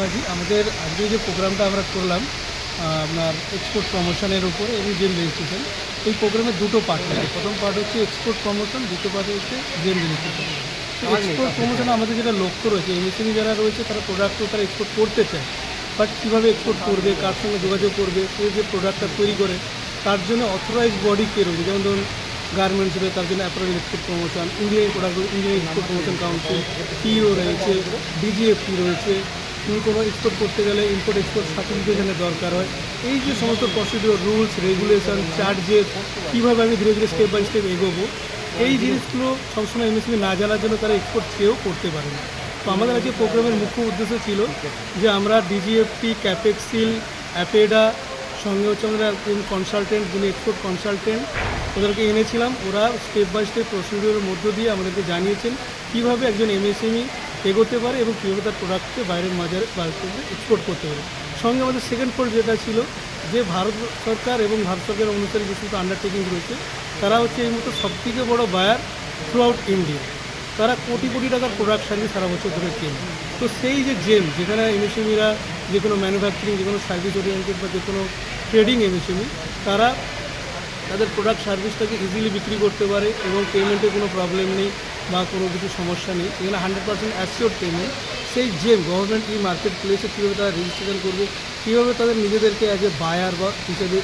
মাঝি আমাদের আজকে যে প্রোগ্রামটা আমরা করলাম আপনার এক্সপোর্ট প্রমোশনের উপরে এবং জেম রেজিস্ট্রেশন এই প্রোগ্রামের দুটো পার্ট আছে প্রথম পার্ট হচ্ছে এক্সপোর্ট প্রমোশন দ্বিতীয় পার্ট হচ্ছে জেম রেজিস্ট্রেশন এক্সপোর্ট প্রমোশনে আমাদের যেটা লক্ষ্য রয়েছে এমএসএমই যারা রয়েছে তারা প্রোডাক্টও তারা এক্সপোর্ট করতে চায়। বাট কীভাবে এক্সপোর্ট করবে কার সঙ্গে যোগাযোগ করবে সে যে প্রোডাক্টটা তৈরি করে তার জন্য অথরাইজ বডি কে রয়েছে যেমন ধরুন গার্মেন্টস রয়েছে তার জন্য approval export promotion engineering product engineering export promotion council পিও রয়েছে ডিজিএফটি রয়েছে তুমি কোনো এক্সপোর্ট করতে গেলে ইম্পোর্ট এক্সপোর্ট সার্টিফিকেশনের দরকার হয়। এই যে সমস্ত প্রসিডিওর রুলস রেগুলেশন চার্জেস কীভাবে আমি ধীরে ধীরে স্টেপ বাই স্টেপ এগোবো, এই জিনিসগুলো সবসময় এমএসএমই না জানার জন্য তারা এক্সপোর্ট চেয়েও করতে পারে না। তো আমাদের আজকে প্রোগ্রামের মুখ্য উদ্দেশ্য ছিল যে আমরা ডিজিএফটি ক্যাপেক্সিল অ্যাপেডা সঙ্গে হচ্ছে আমরা একজন কনসালটেন্ট যিনি এক্সপোর্ট কনসালটেন্ট ওদেরকে এনেছিলাম। ওরা স্টেপ বাই স্টেপ প্রসিডিওরের মধ্য দিয়ে আমাদেরকে জানিয়েছেন কীভাবে একজন এমএসএমই এগোতে পারে এবং কীভাবে তার প্রোডাক্টকে বাইরের বাজারে এক্সপোর্ট করতে পারে। সঙ্গে আমাদের সেকেন্ড ফোল্ড যেটা ছিল যে ভারত সরকার এবং ভারত সরকারের অনুসারে যে সমস্ত আন্ডারটেকিং রয়েছে, তারা হচ্ছে এই মতো সবথেকে বড় বায়ার থ্রু আউট ইন্ডিয়া তারা কোটি কোটি টাকার প্রোডাক্ট সার্ভিস সারা বছর ধরে কেনে। তো সেই যে জেম যেখানে এমএসএমিরা যে কোনো ম্যানুফ্যাকচারিং যে কোনো সার্ভিস ওরিয়েন্টেড বা যে কোনো ট্রেডিং এমএসএমই তারা তাদের প্রোডাক্ট সার্ভিসটাকে ইজিলি বিক্রি করতে পারে এবং পেমেন্টে কোনো প্রবলেম নেই। বা কোনো কিছু সমস্যা নেই। এখানে হান্ড্রেড পার্সেন্ট অ্যাসিওর পেমেন্ট সেই জেম গভর্নমেন্ট এই মার্কেট প্লেসে কীভাবে তারা রেজিস্ট্রেশন করবে, কীভাবে তাদের নিজেদেরকে অ্যাজ এ বায়ার বা হিসেবে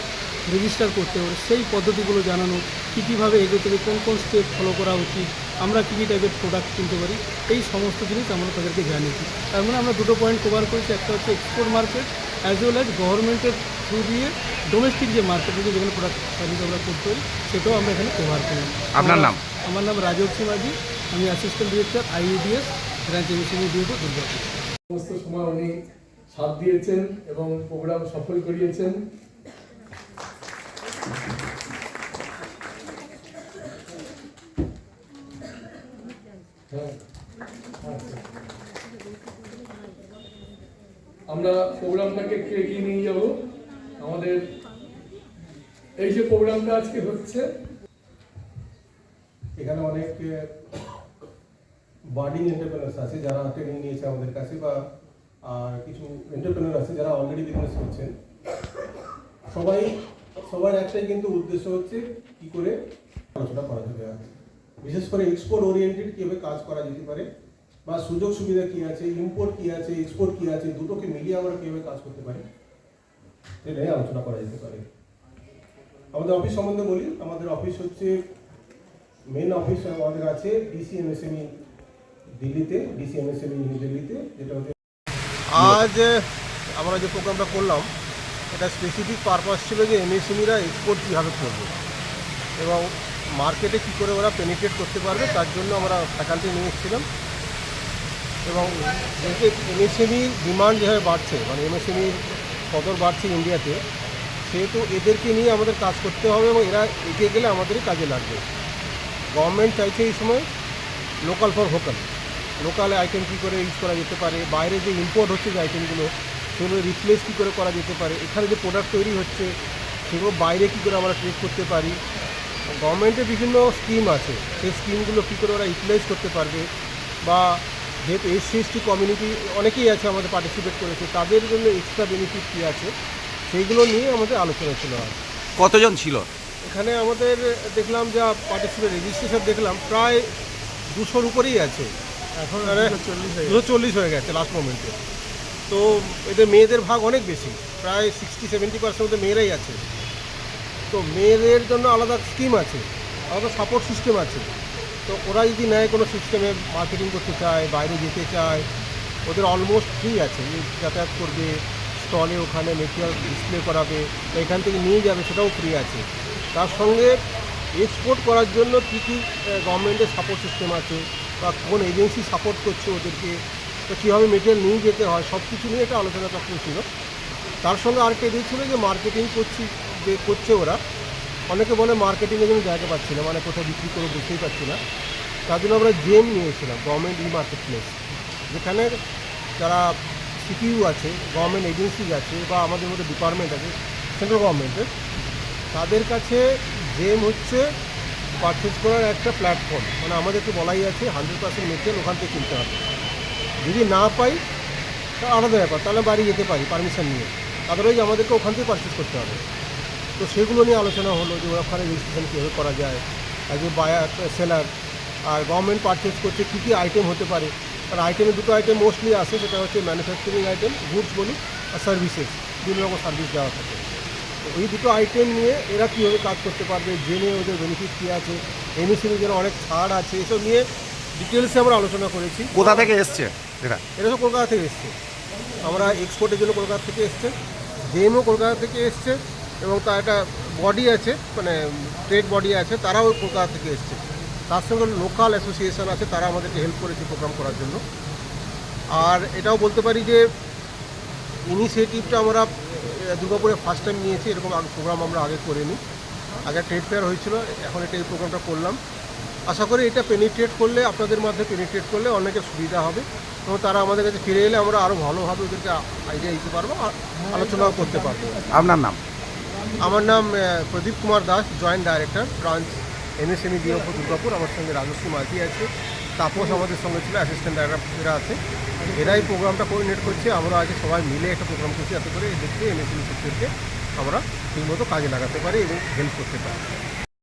রেজিস্টার করতে হবে, সেই পদ্ধতিগুলো জানানো, কী কীভাবে এগোতে হবে, কোন কোন স্টেপ ফলো করা উচিত, আমরা কী কী টাইপের প্রোডাক্ট কিনতে পারি, এই সমস্ত জিনিস আমরা তাদেরকে জানিয়েছি। তার মানে আমরা দুটো পয়েন্ট কভার করেছি, একটা হচ্ছে export market as well as গভর্নমেন্টের থ্রু দিয়ে ডোমেস্টিক যে মার্কেট যেখানে প্রোডাক্ট সার্ভিস আমরা করতে পারি, সেটাও আমরা এখানে কভার করি আপনার নাম? আমার নাম রাজর্ষি মাঝি আমি assistant director IEDS branch MSME ডিউটো Durgapur সমস্ত সময় উনি সাথ দিয়েছেন এবং প্রোগ্রাম সফল করিয়েছেন হ্যাঁ। আমরা প্রোগ্রামটাকে একটু এগিয়ে নিয়ে যাব আমাদের এই যে প্রোগ্রামটা আজকে হচ্ছে এখানে অনেক বার্ডিং এন্টারপ্রেনার্স আছে যারা ট্রেনিং নিয়েছে আমাদের কাছে বা আর কিছু এন্টারপ্রেনার আছে যারা অলরেডি বিজনেস করছেন। সবাই, সবার একটাই কিন্তু উদ্দেশ্য হচ্ছে কি করে আলোচনা করা যাবে বিশেষ করে এক্সপোর্ট ওরিয়েন্টেড কীভাবে কাজ করা যেতে পারে বা সুযোগ সুবিধা কী আছে ইম্পোর্ট কী আছে এক্সপোর্ট কী আছে, দুটোকে মিলিয়ে আমরা কীভাবে কাজ করতে পারি সেটাই আলোচনা করা যেতে পারে। আমাদের অফিস সম্বন্ধে বলি, আমাদের অফিস হচ্ছে মেন অফিস আমাদের আছে ডিসিএমএসএমই E দিল্লিতে ডিসিএমএসএমই নিউ দিল্লিতে, যেটা হচ্ছে আজ আমরা যে প্রোগ্রামটা করলাম, এটা স্পেসিফিক পারপাস ছিল যে এমএসএমইরা এক্সপোর্ট কীভাবে করবে এবং মার্কেটে কী করে ওরা পেনিট্রেট করতে পারবে, তার জন্য আমরা ফ্যাকাল্টি নিয়ে এসেছিলাম। এবং যেহেতু এমএসএমইর ডিমান্ড যেভাবে বাড়ছে মানে এমএসএমইর কদর বাড়ছে ইন্ডিয়াতে সেহেতু এদেরকে নিয়ে আমাদের কাজ করতে হবে এবং এরা এগিয়ে গেলে আমাদেরই কাজে লাগবে। গভর্নমেন্ট চাইছে এই সময় local for vocal local item কী করে ইউজ করা যেতে পারে, বাইরে যে ইম্পোর্ট হচ্ছে যে আইটেমগুলো সেগুলো রিপ্লেস কী করে করা যেতে পারে, এখানে যে প্রোডাক্ট তৈরি হচ্ছে, সেগুলো বাইরে কী করে আমরা ট্রেড করতে পারি? গভর্নমেন্টের বিভিন্ন স্কিম আছে, সেই স্কিমগুলো কী করে ওরা ইউটিলাইজ করতে পারবে? বা যেহেতু এসসি কমিউনিটি অনেকেই আছে আমাদের পার্টিসিপেট করেছে, তাদের জন্য এক্সট্রা বেনিফিট কী আছে? সেইগুলো নিয়ে আমাদের আলোচনা ছিল আজ। কতজন ছিল? এখানে আমাদের দেখলাম যা পার্টিসিপেট রেজিস্ট্রেশন দেখলাম প্রায় দুশোর উপরেই আছে। এখন দুশো চল্লিশ হয়ে গেছে। লাস্ট মোমেন্টে তো এতে মেয়েদের ভাগ অনেক বেশি প্রায় সিক্সটি সেভেন্টি পার্সেন্ট মেয়েরাই আছে। তো মেয়েদের জন্য আলাদা স্কিম আছে আলাদা সাপোর্ট সিস্টেম আছে। তো ওরা যদি নেয় কোনো সিস্টেমে মার্কেটিং করতে চায় বাইরে যেতে চায় ওদের অলমোস্ট ফ্রি আছে। যাতায়াত করবে স্টলে ওখানে মেটেরিয়াল ডিসপ্লে করাবে এখান থেকে নিয়ে যাবে সেটাও ফ্রি আছে। তার সঙ্গে এক্সপোর্ট করার জন্য কী কী গভর্নমেন্টের সাপোর্ট সিস্টেম আছে বা কোন এজেন্সি সাপোর্ট করছে ওদেরকে, তো কীভাবে মেটেরিয়াল নিয়ে যেতে হয় সব কিছু নিয়ে একটা আলোচনা চক্র ছিল। তার সঙ্গে আরেকটা এদিক ছিল যে মার্কেটিং করছি, যে করছে ওরা। অনেকে বলে মার্কেটিংয়ের জন্য জায়গা পাচ্ছি না মানে কোথাও বিক্রি করে বুঝতেই পারছি না। তার জন্য আমরা জেম নিয়েছিলাম গভর্নমেন্ট ই মার্কেট প্লেস যেখানে যারা সিপিইউ আছে গভর্নমেন্ট এজেন্সি আছে বা আমাদের মধ্যে ডিপার্টমেন্ট আছে সেন্ট্রাল গভর্নমেন্টের তাদের কাছে জেম হচ্ছে পারচেস করার একটা প্ল্যাটফর্ম মানে আমাদেরকে বলাই আছে হান্ড্রেড পার্সেন্ট মেটেরিয়াল ওখান থেকে কিনতে হবে। যদি না পাই, তা আলাদা ব্যাপার। তাহলে বাড়ি যেতে পারি পারমিশন নিয়ে। আদারওয়াইজ আমাদেরকে ওখান থেকে পারচেস করতে হবে। তো সেগুলো নিয়ে আলোচনা হলো যে ওখানে রেজিস্ট্রেশন কীভাবে করা যায় অ্যাজ এ বায়ার সেলার আর গভর্নমেন্ট পারচেস করছে কী কী আইটেম হতে পারে। কারণ আইটেমে দুটো আইটেম মোস্টলি আসে, সেটা হচ্ছে ম্যানুফ্যাকচারিং আইটেম গুডস বলি আর সার্ভিসেস বিভিন্ন রকম সার্ভিস দেওয়া থাকে। এই দুটো আইটেম নিয়ে এরা কীভাবে কাজ করতে পারবে জেনে ওদের বেনিফিট কী আছে এমএসএমই যেন অনেক ছাড় আছে এসব নিয়ে ডিটেলসে আমরা আলোচনা করেছি। কোথা থেকে এসছে? এটা এটা সব কলকাতা থেকে এসছে। আমরা এক্সপোর্টের জন্য কলকাতা থেকে এসছে জেএমও কলকাতা থেকে এসছে এবং তার একটা বডি আছে মানে ট্রেড বডি আছে তারাও কলকাতা থেকে এসছে। তার সঙ্গে লোকাল অ্যাসোসিয়েশন আছে তারা আমাদেরকে হেল্প করেছে প্রোগ্রাম করার জন্য। আর এটাও বলতে পারি যে ইনিশিয়েটিভটা আমরা দুর্গাপুরে ফার্স্ট টাইম নিয়েছি এরকম প্রোগ্রাম আমরা আগে করিনি। আগে ট্রেড ফেয়ার হয়েছিল এখন এটা এই প্রোগ্রামটা করলাম। আশা করি এটা পেনিট্রেট করলে আপনাদের মধ্যে পেনিট্রেট করলে অনেকের সুবিধা হবে এবং তারা আমাদের কাছে ফিরে এলে আমরা আরও ভালোভাবে ওদেরকে আইডিয়া দিতে পারব আর আলোচনাও করতে পারব। আপনার নাম? আমার নাম Pradip Kumar Das joint director branch MSME ডিওপো Durgapur আমার সঙ্গে রাজশ্রী মাঝি আছে। তাপস আমাদের সঙ্গে ছিল অ্যাসিস্ট্যান্ট ডাইরেক্টর এরা আছে। এরাই প্রোগ্রামটা কোঅর্ডিনেট করছে। আমরা আজকে সবাই মিলে একটা প্রোগ্রাম করছি যাতে করে এদেরকে এমএসএমই সেক্টরকে আমরা ঠিকমতো কাজে লাগাতে পারি এবং হেল্প করতে পারি।